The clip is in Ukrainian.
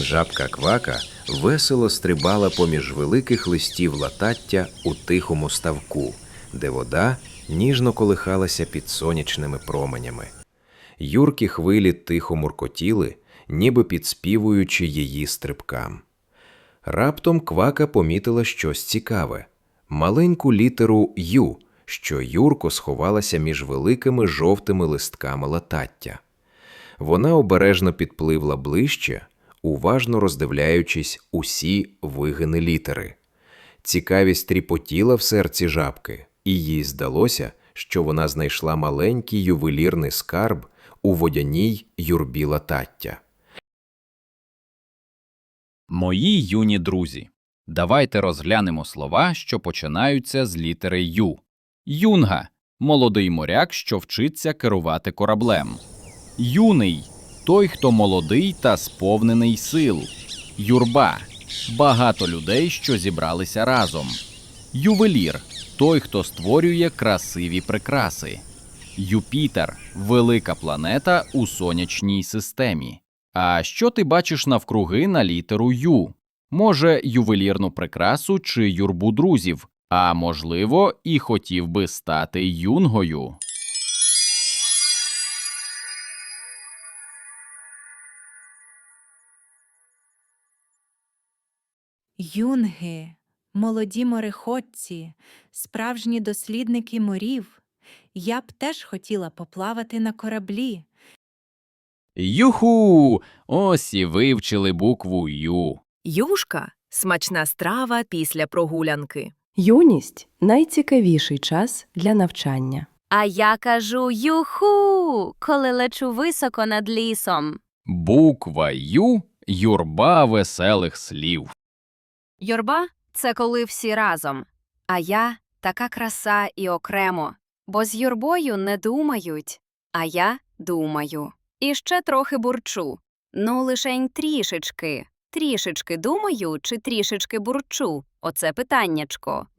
Жабка квака весело стрибала поміж великих листів латаття у тихому ставку, де вода ніжно колихалася під сонячними променями. Юркі хвилі тихо муркотіли, ніби підспівуючи її стрибкам. Раптом квака помітила щось цікаве маленьку літеру Ю, що Юрко сховалася між великими жовтими листками латаття. Вона обережно підпливла ближче, уважно роздивляючись усі вигини літери. Цікавість тріпотіла в серці жабки, і їй здалося, що вона знайшла маленький ювелірний скарб у водяній юрбі латаття. Мої юні друзі, давайте розглянемо слова, що починаються з літери Ю. Юнга молодий моряк, що вчиться керувати кораблем. Юний той, хто молодий та сповнений сил. Юрба багато людей, що зібралися разом. Ювелір той, хто створює красиві прикраси. Юпітер велика планета у сонячній системі. А що ти бачиш навкруги на літеру Ю? Може, ювелірну прикрасу чи юрбу друзів, а можливо, і хотів би стати юнгою. Юнги, молоді мореходці, справжні дослідники морів. Я б теж хотіла поплавати на кораблі. Юху! Ось і вивчили букву Ю. Юшка смачна страва після прогулянки. Юність найцікавіший час для навчання. А я кажу юху, коли лечу високо над лісом. Буква Ю юрба веселих слів. Юрба це коли всі разом. А я така краса і окремо, бо з юрбою не думають, а я думаю. І ще трохи бурчу. Ну, лишень трішечки. Трішечки думаю чи трішечки бурчу? Оце питаннячко.